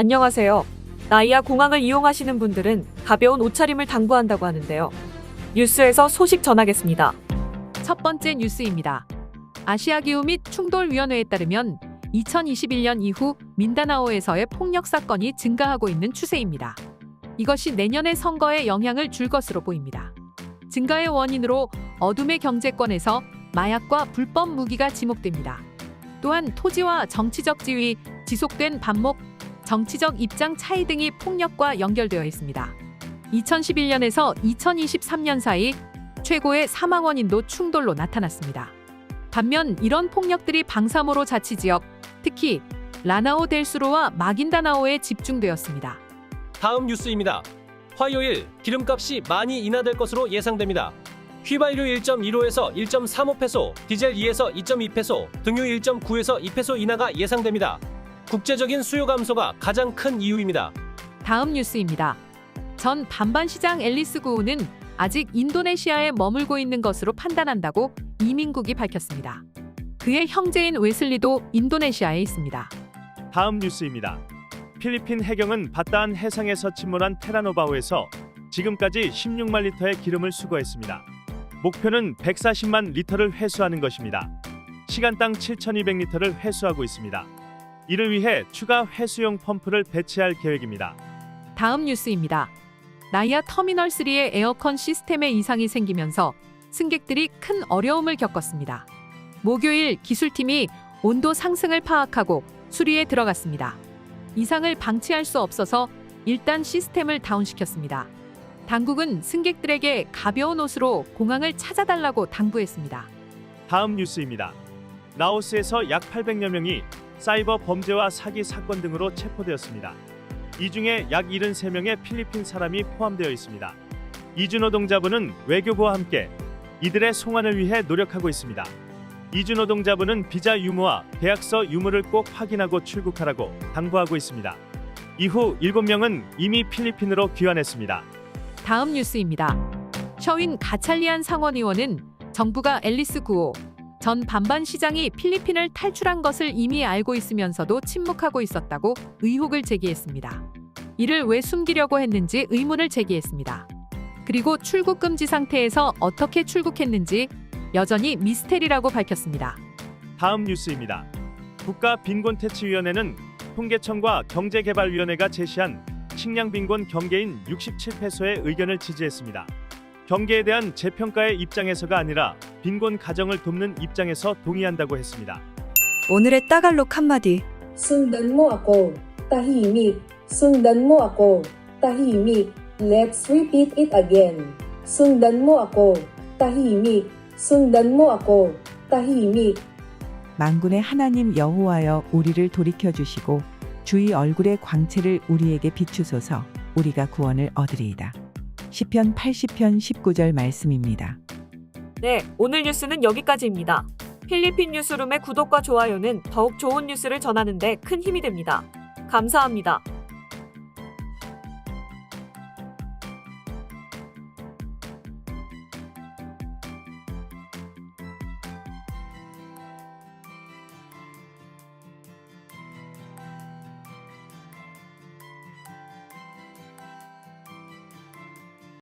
안녕하세요. 나이아 공항을 이용하시는 분들은 가벼운 옷차림을 당부한다고 하는데요. 뉴스에서 소식 전하겠습니다. 첫 번째 뉴스입니다. 아시아 기후 및 충돌위원회에 따르면 2021년 이후 민다나오에서의 폭력 사건이 증가하고 있는 추세입니다. 이것이 내년의 선거에 영향을 줄 것으로 보입니다. 증가의 원인으로 어둠의 경제권에서 마약과 불법 무기가 지목됩니다. 또한 토지와 정치적 지위, 지속된 반목, 정치적 입장 차이 등이 폭력과 연결되어 있습니다. 2011년에서 2023년 사이 최고의 사망 원인도 충돌로 나타났습니다. 반면 이런 폭력들이 방사모로 자치 지역, 특히 라나오 델수로와 마긴다나오에 집중되었습니다. 다음 뉴스입니다. 화요일 기름값이 많이 인하될 것으로 예상됩니다. 휘발유 1.15에서 1.35페소, 디젤 2에서 2.2페소, 등유 1.9에서 2페소 인하가 예상됩니다. 국제적인 수요 감소가 가장 큰 이유입니다. 다음 뉴스입니다. 전 반반 시장 앨리스 구우는 아직 인도네시아에 머물고 있는 것으로 판단한다고 이민국이 밝혔습니다. 그의 형제인 웨슬리도 인도네시아에 있습니다. 다음 뉴스입니다. 필리핀 해경은 바다한 해상에서 침몰한 테라노바오에서 지금까지 16만 리터의 기름을 수거했습니다. 목표는 140만 리터를 회수하는 것입니다. 시간당 7,200리터를 회수하고 있습니다. 이를 위해 추가 회수용 펌프를 배치할 계획입니다. 다음 뉴스입니다. 나이아 터미널 3의 에어컨 시스템에 이상이 생기면서 승객들이 큰 어려움을 겪었습니다. 목요일 기술팀이 온도 상승을 파악하고 수리에 들어갔습니다. 이상을 방치할 수 없어서 일단 시스템을 다운시켰습니다. 당국은 승객들에게 가벼운 옷으로 공항을 찾아달라고 당부했습니다. 다음 뉴스입니다. 라오스에서 약 800여 명이 사이버 범죄와 사기 사건 등으로 체포되었습니다. 이 중에 약 73명의 필리핀 사람이 포함되어 있습니다. 이주노동자부는 외교부와 함께 이들의 송환을 위해 노력하고 있습니다. 이주노동자부는 비자 유무와 계약서 유무를 꼭 확인하고 출국하라고 당부하고 있습니다. 이후 7명은 이미 필리핀으로 귀환했습니다. 다음 뉴스입니다. 셔윈 가찰리안 상원의원은 정부가 앨리스 구오 전 반반 시장이 필리핀을 탈출한 것을 이미 알고 있으면서도 침묵하고 있었다고 의혹을 제기했습니다. 이를 왜 숨기려고 했는지 의문을 제기했습니다. 그리고 출국 금지 상태에서 어떻게 출국했는지 여전히 미스테리라고 밝혔습니다. 다음 뉴스입니다. 국가빈곤태치위원회는 통계청과 경제개발위원회가 제시한 식량 빈곤 경계인 67페소의 의견을 지지했습니다. 경계에 대한 재평가의 입장에서가 아니라 빈곤 가정을 돕는 입장에서 동의한다고 했습니다. 오늘의 따갈록 한마디. Sundan mo ako, tahimik. Sundan mo ako, tahimik. Let's repeat it again. Sundan mo ako, tahimik. Sundan mo ako, tahimik. 만군의 하나님 여호와여 우리를 돌이켜 주시고 주의 얼굴의 광채를 우리에게 비추소서 우리가 구원을 얻으리이다. 시편 80편 19절 말씀입니다. 네, 오늘 뉴스는 여기까지입니다. 필리핀 뉴스룸의 구독과 좋아요는 더욱 좋은 뉴스를 전하는데 큰 힘이 됩니다. 감사합니다.